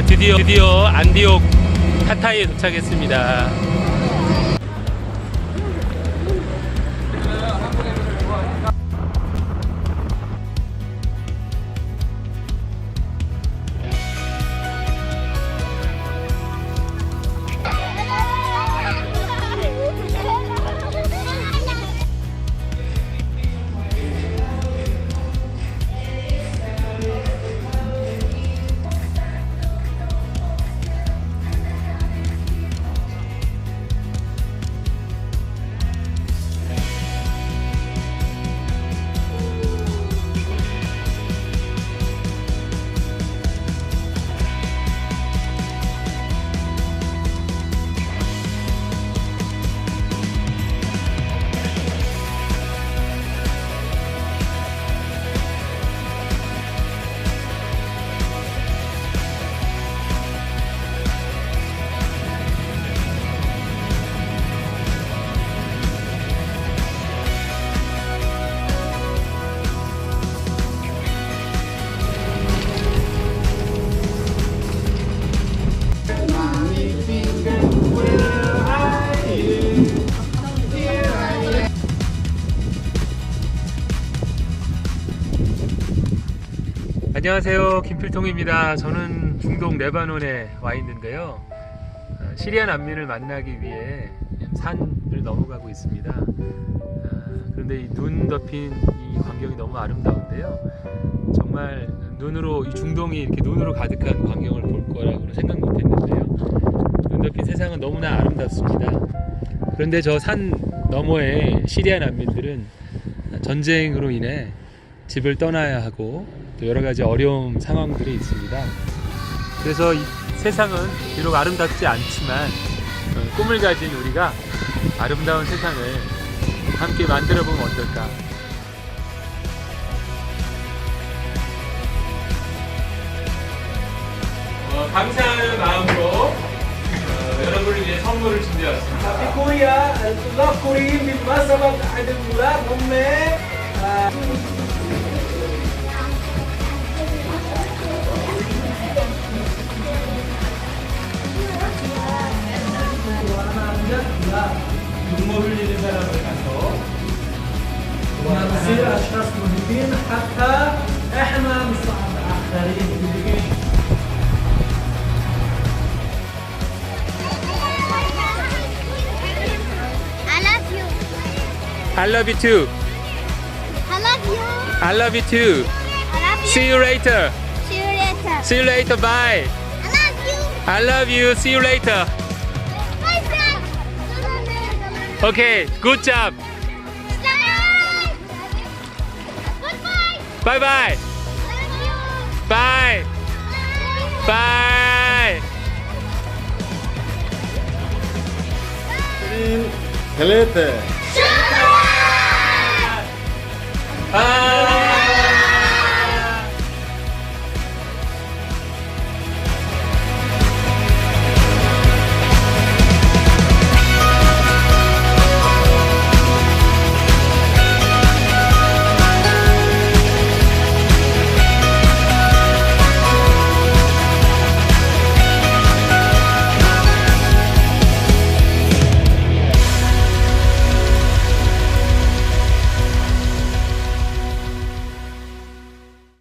자 드디어 드디어 안디옥 카타이에 도착했습니다. 안녕하세요 김필통입니다. 저는 중동 레바논에 와 있는데요. 어, 시리아 난민을 만나기 위해 산을 넘어가고 있습니다. 어, 그런데 이 눈 덮인 이 광경이 너무 아름다운데요. 정말 눈으로 이 중동이 이렇게 눈으로 가득한 광경을 볼 거라고 생각 못했는데요. 눈 덮인 세상은 너무나 아름답습니다. 그런데 저 산 너머에 시리아 난민들은 전쟁으로 인해 집을 떠나야 하고 또 여러 가지 어려운 상황들이 있습니다. 그래서 이 세상은 비록 아름답지 않지만 어, 꿈을 가진 우리가 아름다운 세상을 함께 만들어 보면 어떨까 어, 감사하는 마음으로 어, 여러분을 위해 선물을 준비했습니다. 코리아, 콜라 코리 민마사박 아들 무라 몸매. ونصير اشخاص مهمين حتى احنا نساعد الاخرين I love you. I love you too. I love you. I love you too. I love you. See you later. See you later. See you later. Bye. I love you. I love you. See you later. Bye, friend. Okay. Good job. Vai, vai! Vai! Vai! Galeta!